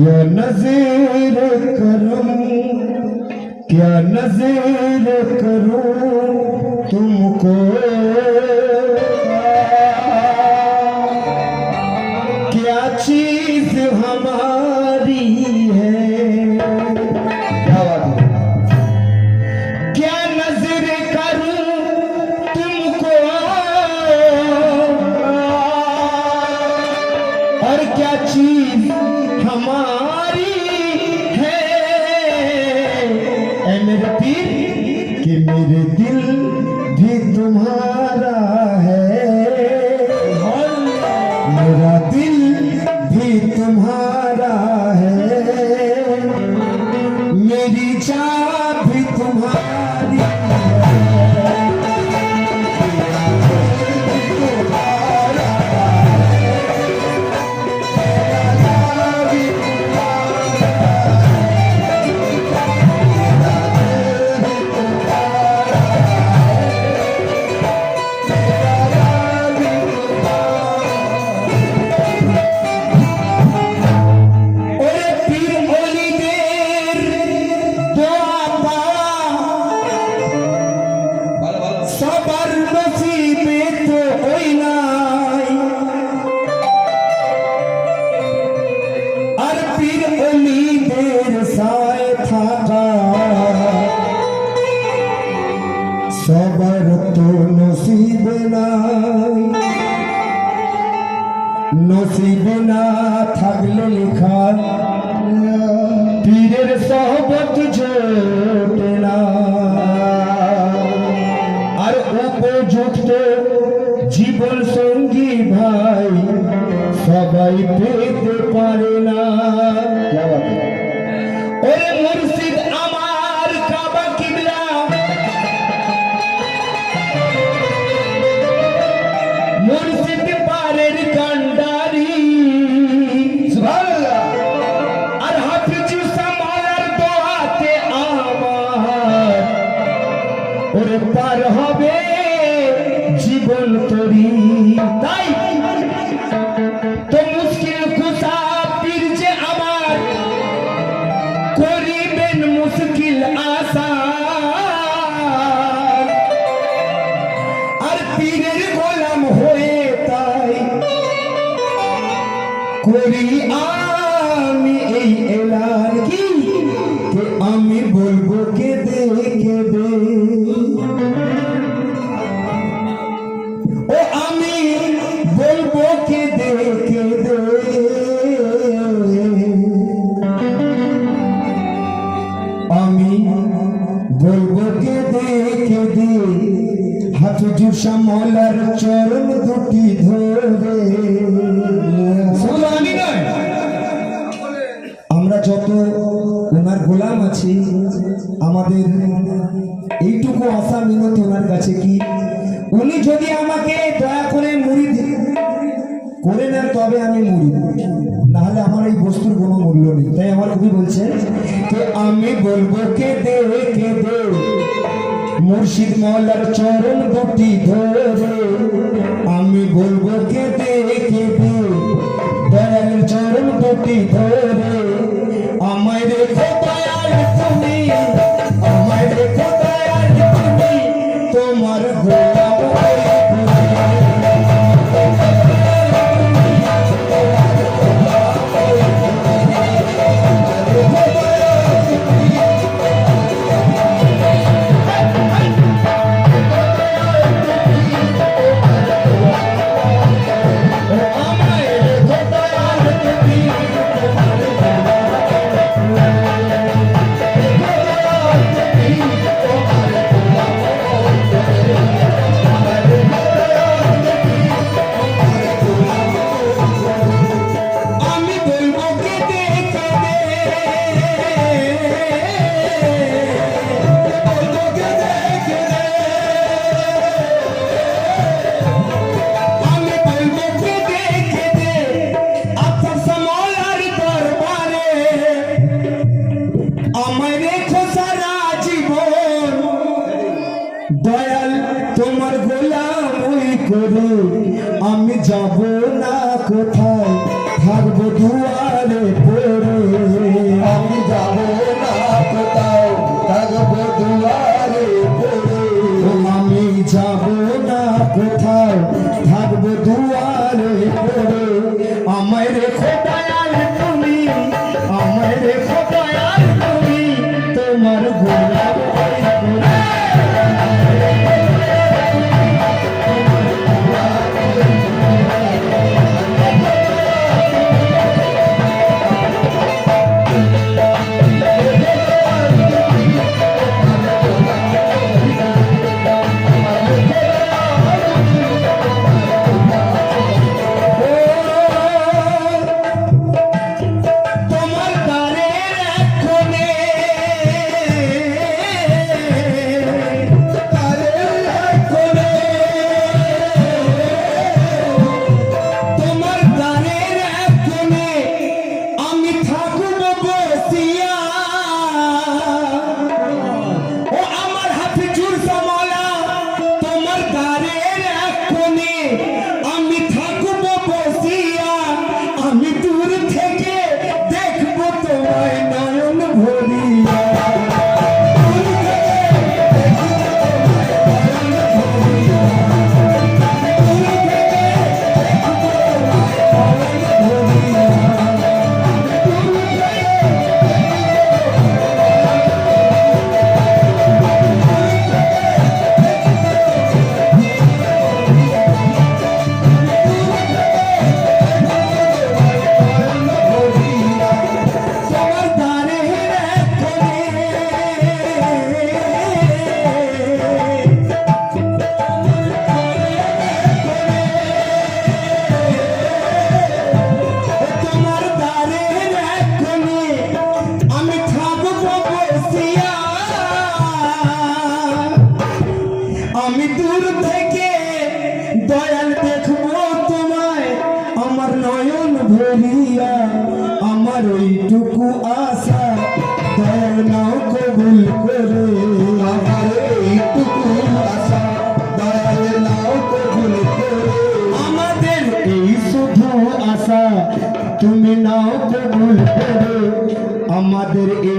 የነዚህ ልክ ነው የነዚህ না আর উপযুক্ত জীবন সঙ্গী ভাই সবাই পেতে পারে না। Korea. ওনার গোলাম আছে, আমাদের এইটুকু আশা মিনত ওনার কাছে কি? উনি যদি আমাকে দয়া করে মুড়ি করে নেন, তবে আমি মুড়ি নাহলে আমার এই বস্তুর কোনো মূল্য নেই। তাই আমার কবি বলছে তো আমি বলব, কে দে কে দে? মুর্শিদ মহলার চরণ দুটি ধরে। আমি বলব, কে দে কে দে? দয়ালের চরণ দুটি ধরে। যাব না কোথায়?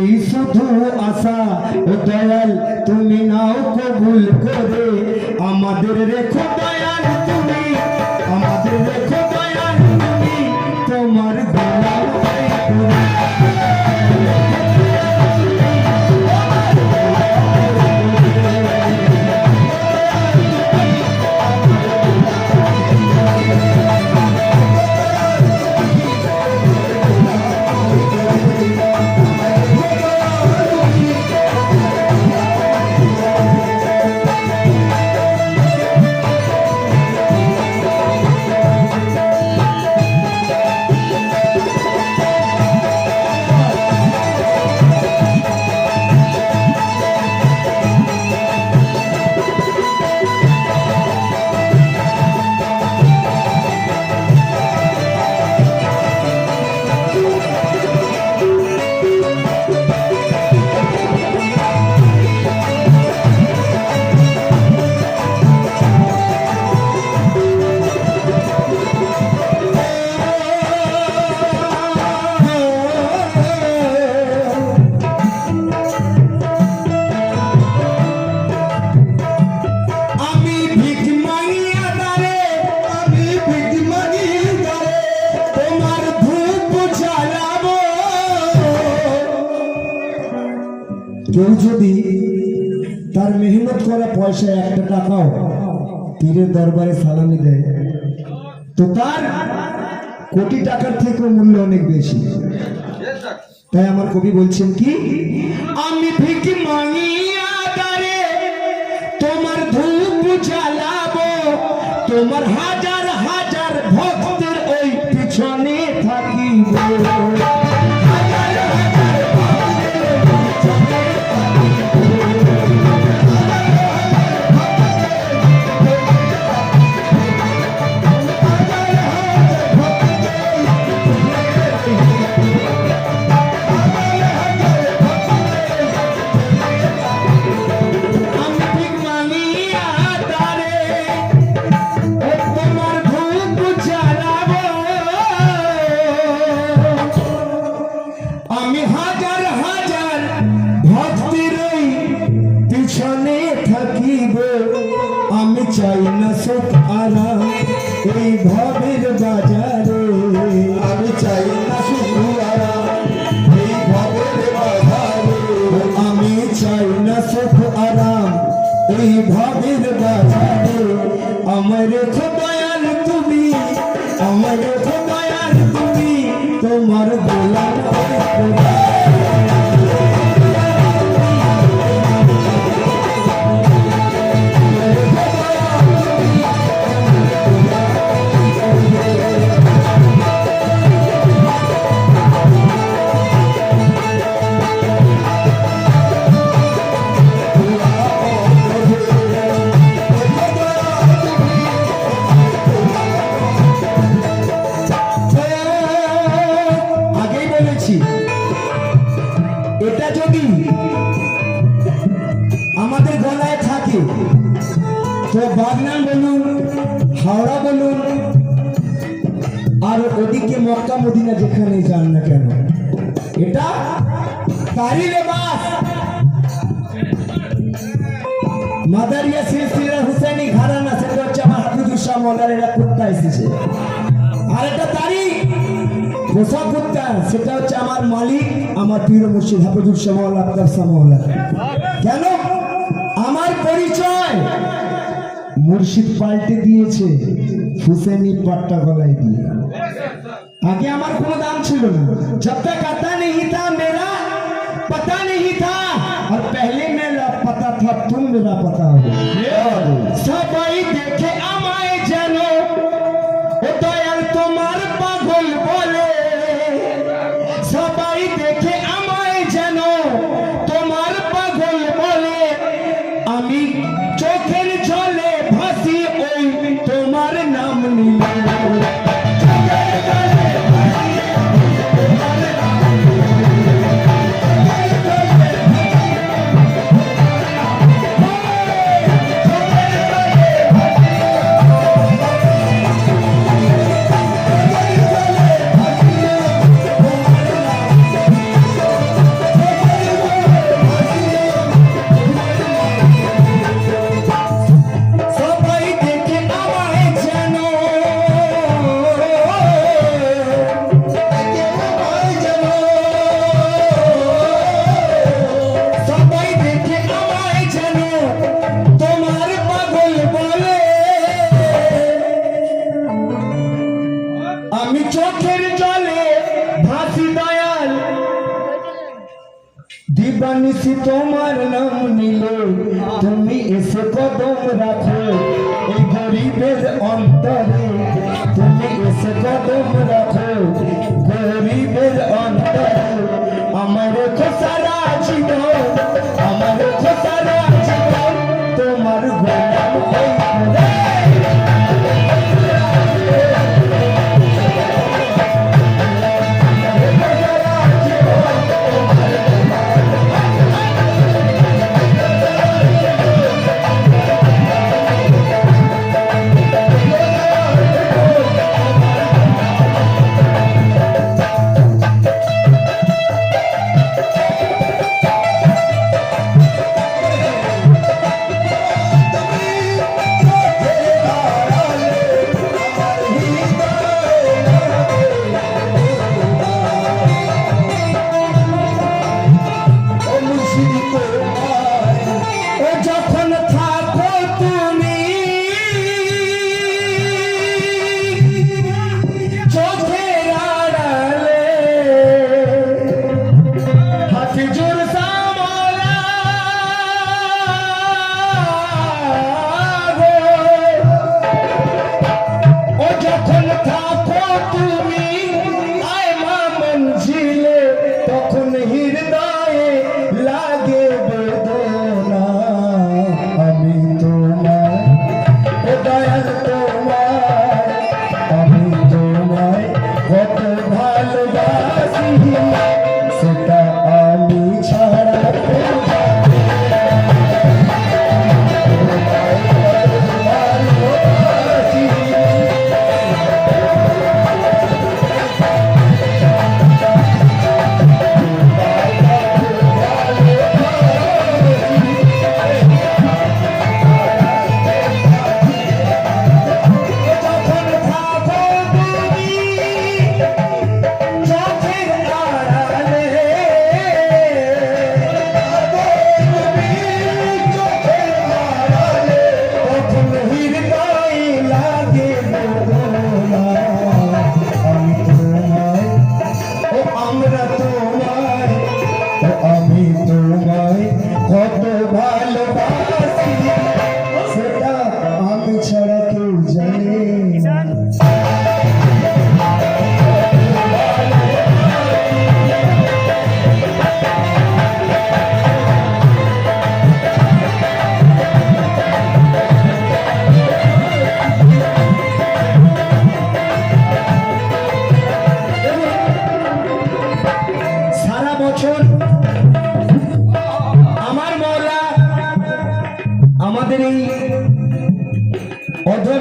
এই শুধু আশা দয়াল তুমি নাও কবুল করে। আমাদের রেখো দয়াল। কেউ যদি তার মেহনত করা পয়সা একটা টাকাও তীরের দরবারে সালামি দেয়, তো তার কোটি টাকার থেকেও মূল্য অনেক বেশি। তাই আমার কবি বলছেন কি, আমি ভিকি মানি আদারে তোমার ধূপ জ্বালাবো, তোমার হাজার হাজার ভক্তের ওই পিছনে থাকিব। তোমার গোলাম তো বাগনান বলুন, হাওড়া বলুন, আর ওদিকে মক্কা, মদিনা যেখানে যান না কেন? এটা মাদারিয়া সিলসিলা হুসেনি সেটা হচ্ছে আমার কুত্তা এসেছে। আর কুত্তা, সেটা হচ্ছে আমার মালিক, আমার প্রিয় মুর্শিদ হাফিজুর শাহ মৌলা আক্তার শাহ মৌলা কেন? মুর্শিদ পাল্টে দিয়েছে। হুসেনি পাট্টা গলায় দিয়ে। আগে আমার কোনো দাম ছিল না। জব তক আতা নেই থা মেরা পাতা নেই থা আর পহলে মেরা পাতা থা তুম মেরা পাতা হবে হ্যাঁ। সবাই দেখে আমার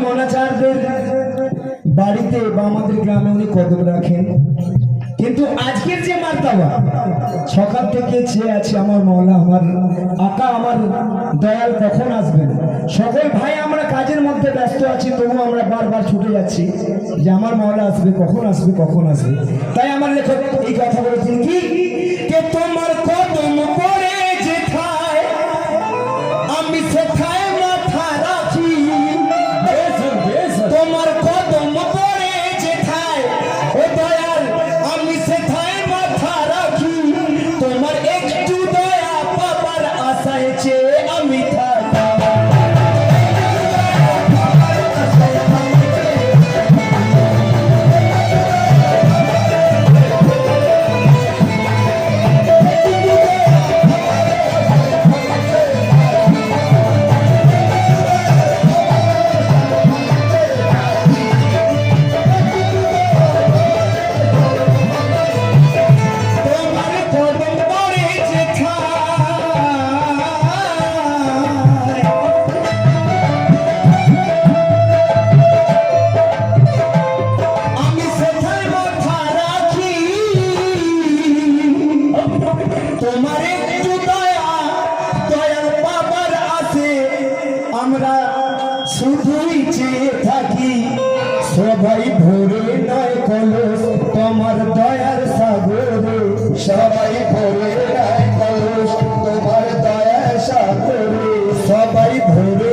মনাচারদের বাড়িতে বা আমাদের গ্রামে উনি কদম রাখেন। কিন্তু আজকের যে মার্তাবা, সকাল থেকে চেয়ে আছে আমার মৌলা আমার আকা, আমার দয়াল কখন আসবেন? সকল ভাই আমরা কাজের মধ্যে ব্যস্ত আছি তবু আমরা বারবার ছুটে যাচ্ছি যে আমার মৌলা আসবে, কখন আসবে কখন আসবে? তাই আমার লেখক এই কথা বলেছেন কি তোমার আমরা শুধুই চেয়ে থাকি। সবাই ভরে নয় কলস, তোমার দয়ার সাগরে। সবাই ভরে নয় কলস, তোমার দয়ার সাগরে। সবাই ভরে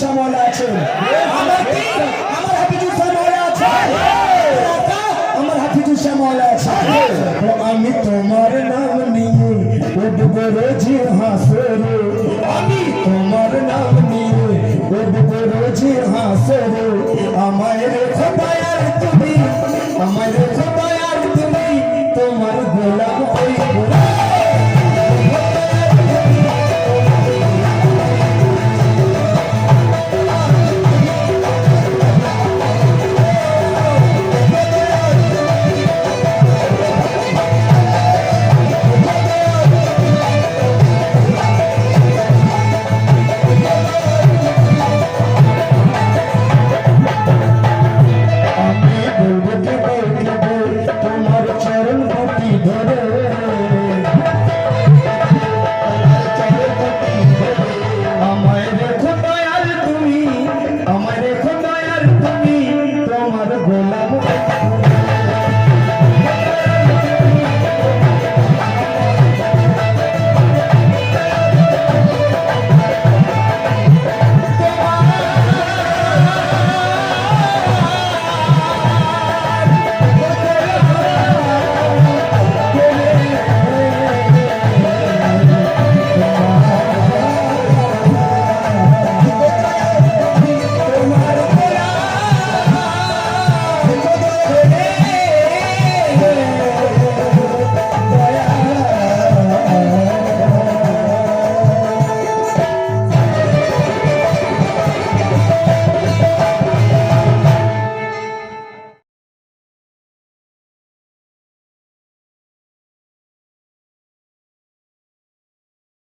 সামল আছে। আমার আমার হাফিজুর সামল আছে। আমার হাফিজুর সামল আছে। আমি তোমার নাম নিয়ে উঠবো রোজ হাসরে। আমি তোমার নাম নিয়ে উঠবো রোজ হাসরে। আমায় রেখো দয়ার তুমি, আমায় রেখো